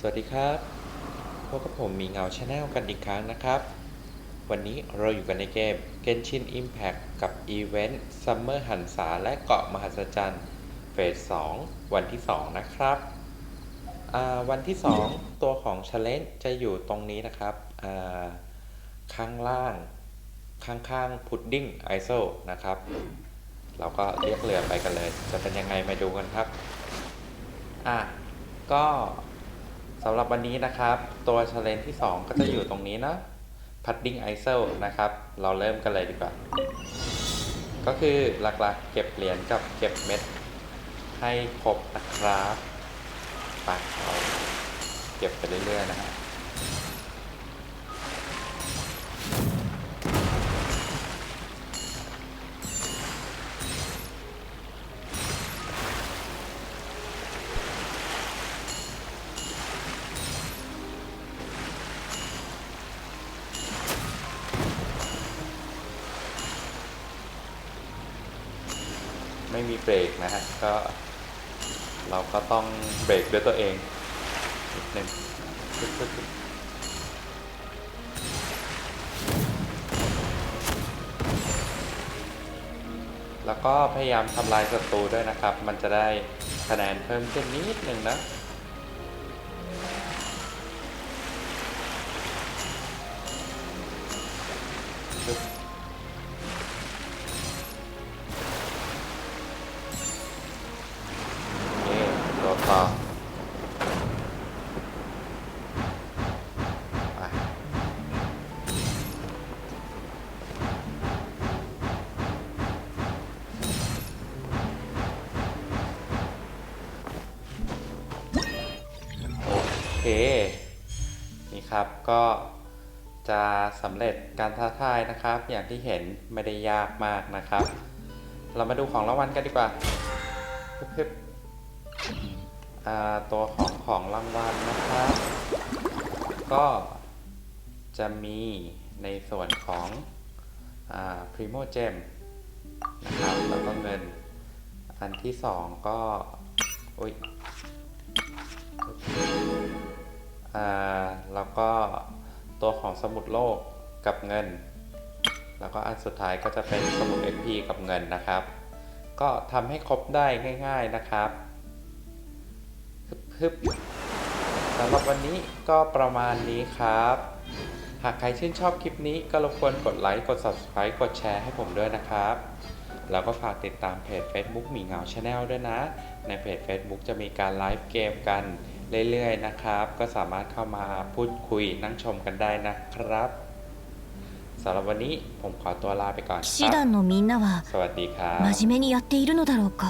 สวัสดีครับพบกับผมมีเงาชาแนลกันอีกครั้งนะครับ วันนี้เราอยู่กันในเกม Genshin Impact กับอีเวนต์ Summer หันษาและเกาะมหัศจรรย์เฟส 2 วันที่ 2 นะครับวันที่ 2 ตัวของ Challenge จะอยู่ตรงนี้นะครับ ข้างล่างข้างๆ Pudding i s o นะครับ เราก็เรียกเรือไปกันเลย จะเป็นยังไงมาดูกันครับ อะก็ สำหรับวันนี้นะครับ ตัวเชลเลนที่ 2 ก็จะอยู่ตรงนี้นะพัดดิ้งไอเซลนะครับ เราเริ่มกันเลยดีกว่า ก็คือหลักๆ เก็บเหรียญกับเก็บเม็ด ให้ครบนะครับไปเอาเก็บไปเรื่อยๆนะฮะ ไม่มีเบรกนะฮะก็เราก็ต้องเบรกด้วยตัวเองนิดนึงแล้วก็พยายามทำลายศัตรูด้วยนะครับ มันจะได้คะแนนเพิ่มขึ้นนิดนึงนะ โอโอเค นี่ครับก็จะสำเร็จการท้าทายนะครับ อย่างที่เห็นไม่ได้ยากมากนะครับ เรามาดูของรางวัลกันดีกว่าพึบๆอ่า ตัวของของรางวัลนะครับ ก็จะมีในส่วนของอ Primo Gem นะครับแล้วก็เงินอันที่สองก็อุ้ยแล้วก็ตัวของสมุดโลกกับเงิน แล้วก็อันสุดท้ายก็จะเป็นสมุด XP กับเงินนะครับ ก็ทำให้ครบได้ง่าย ๆนะครับ ฮึบๆสำหรับวันนี้ก็ประมาณนี้ครับ หากใครชื่นชอบคลิปนี้ก็รบกวนกดไลค์ กด Subscribe กดแชร์ให้ผมด้วยนะครับ แล้วก็ฝากติดตามเพจ Facebook หมีเหงาชาแนลด้วยนะ ในเพจ Facebook จะมีการไลฟ์เกมกันเรื่อยๆนะครับ ก็สามารถเข้ามาพูดคุยนั่งชมกันได้นะครับสำหรับวันนี้ผมขอตัวลาไปก่อนค 騎士 รับ 団のみんなは สวัสดีครับ 真面目にやっているのだろうか